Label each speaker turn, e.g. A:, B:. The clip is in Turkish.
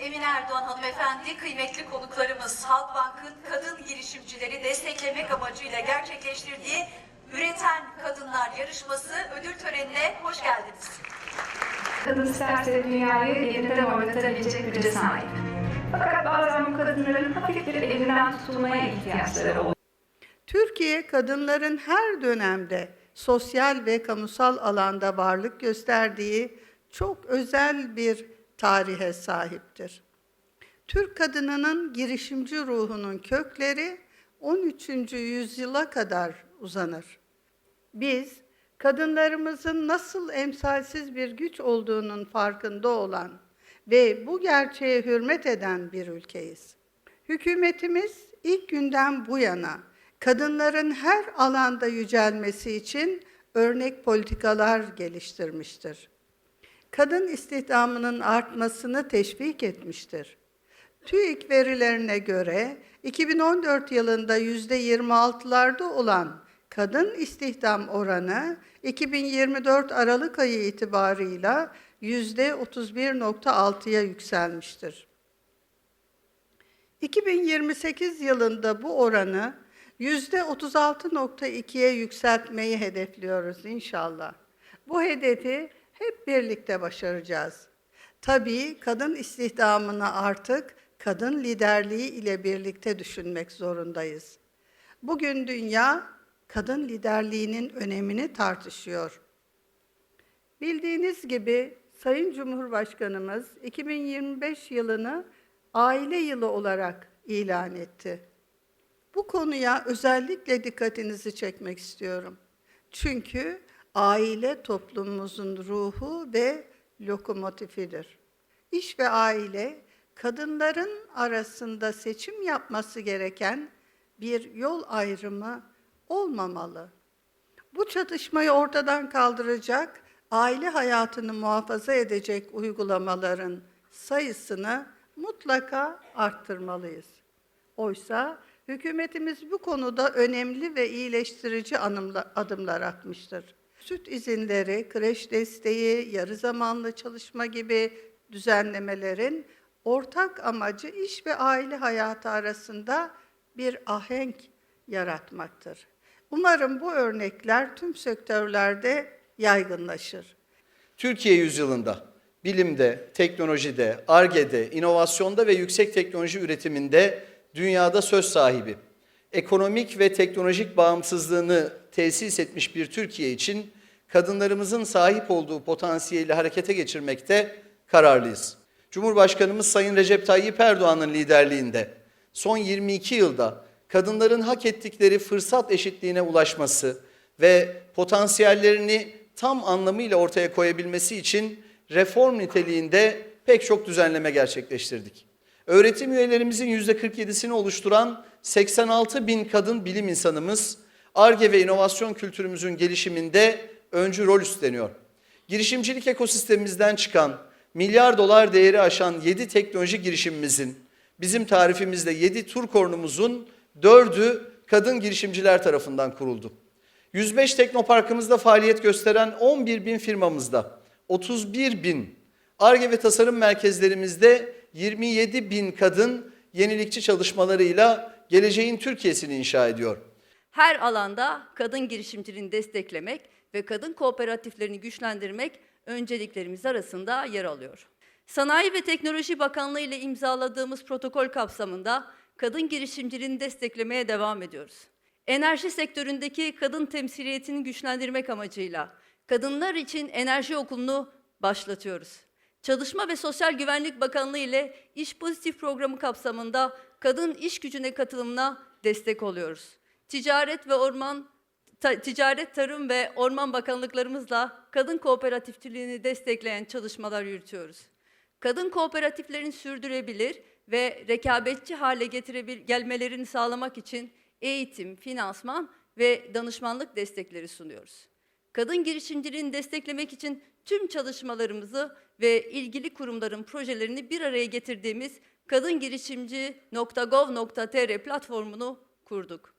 A: Emine Erdoğan hanımefendi, kıymetli konuklarımız Halkbank'ın kadın girişimcileri desteklemek amacıyla gerçekleştirdiği Üreten Kadınlar Yarışması ödül törenine hoş geldiniz.
B: Kadın isterse dünyayı elinden oynatabilecek güce sahip. Fakat bazen bu kadınların hafif bir elinden tutulmaya ihtiyaçları oluyor.
C: Türkiye kadınların her dönemde sosyal ve kamusal alanda varlık gösterdiği çok özel bir tarihe sahiptir. Türk kadınının girişimci ruhunun kökleri 13. yüzyıla kadar uzanır. Biz kadınlarımızın nasıl emsalsiz bir güç olduğunun farkında olan ve bu gerçeğe hürmet eden bir ülkeyiz. Hükümetimiz ilk günden bu yana kadınların her alanda yücelmesi için örnek politikalar geliştirmiştir. Kadın istihdamının artmasını teşvik etmiştir. TÜİK verilerine göre 2014 yılında yüzde 26'larda olan kadın istihdam oranı 2024 Aralık ayı itibarıyla yüzde 31.6'ya yükselmiştir. 2028 yılında bu oranı yüzde 36.2'ye yükseltmeyi hedefliyoruz inşallah. Bu hedefi hep birlikte başaracağız. Tabii kadın istihdamını artık kadın liderliği ile birlikte düşünmek zorundayız. Bugün dünya kadın liderliğinin önemini tartışıyor. Bildiğiniz gibi Sayın Cumhurbaşkanımız 2025 yılını aile yılı olarak ilan etti. Bu konuya özellikle dikkatinizi çekmek istiyorum. Çünkü aile toplumumuzun ruhu ve lokomotifidir. İş ve aile kadınların arasında seçim yapması gereken bir yol ayrımı olmamalı. Bu çatışmayı ortadan kaldıracak, aile hayatını muhafaza edecek uygulamaların sayısını mutlaka arttırmalıyız. Oysa hükümetimiz bu konuda önemli ve iyileştirici adımlar atmıştır. Süt izinleri, kreş desteği, yarı zamanlı çalışma gibi düzenlemelerin ortak amacı iş ve aile hayatı arasında bir ahenk yaratmaktır. Umarım bu örnekler tüm sektörlerde yaygınlaşır.
D: Türkiye yüzyılında bilimde, teknolojide, ARGE'de, inovasyonda ve yüksek teknoloji üretiminde dünyada söz sahibi. Ekonomik ve teknolojik bağımsızlığını tesis etmiş bir Türkiye için kadınlarımızın sahip olduğu potansiyeli harekete geçirmekte kararlıyız. Cumhurbaşkanımız Sayın Recep Tayyip Erdoğan'ın liderliğinde son 22 yılda kadınların hak ettikleri fırsat eşitliğine ulaşması ve potansiyellerini tam anlamıyla ortaya koyabilmesi için reform niteliğinde pek çok düzenleme gerçekleştirdik. Öğretim üyelerimizin %47'sini oluşturan 86 bin kadın bilim insanımız ARGE ve inovasyon kültürümüzün gelişiminde öncü rol üstleniyor. Girişimcilik ekosistemimizden çıkan milyar dolar değeri aşan 7 teknoloji girişimimizin bizim tarifimizde 7 Turkornumuzun 4'ü kadın girişimciler tarafından kuruldu. 105 teknoparkımızda faaliyet gösteren 11 bin firmamızda 31 bin ARGE ve tasarım merkezlerimizde 27 bin kadın yenilikçi çalışmalarıyla geleceğin Türkiye'sini inşa ediyor.
E: Her alanda kadın girişimciliğini desteklemek ve kadın kooperatiflerini güçlendirmek önceliklerimiz arasında yer alıyor. Sanayi ve Teknoloji Bakanlığı ile imzaladığımız protokol kapsamında kadın girişimciliğini desteklemeye devam ediyoruz. Enerji sektöründeki kadın temsiliyetini güçlendirmek amacıyla Kadınlar için Enerji Okulu'nu başlatıyoruz. Çalışma ve Sosyal Güvenlik Bakanlığı ile İş Pozitif programı kapsamında kadın iş gücüne katılımına destek oluyoruz. Ticaret ve Orman Ta- Ticaret, Tarım ve Orman Bakanlıklarımızla kadın kooperatifçiliğini destekleyen çalışmalar yürütüyoruz. Kadın kooperatiflerin sürdürebilir ve rekabetçi hale getirebil gelmelerini sağlamak için eğitim, finansman ve danışmanlık destekleri sunuyoruz. Kadın girişimciliğini desteklemek için tüm çalışmalarımızı ve ilgili kurumların projelerini bir araya getirdiğimiz kadingirişimci.gov.tr platformunu kurduk.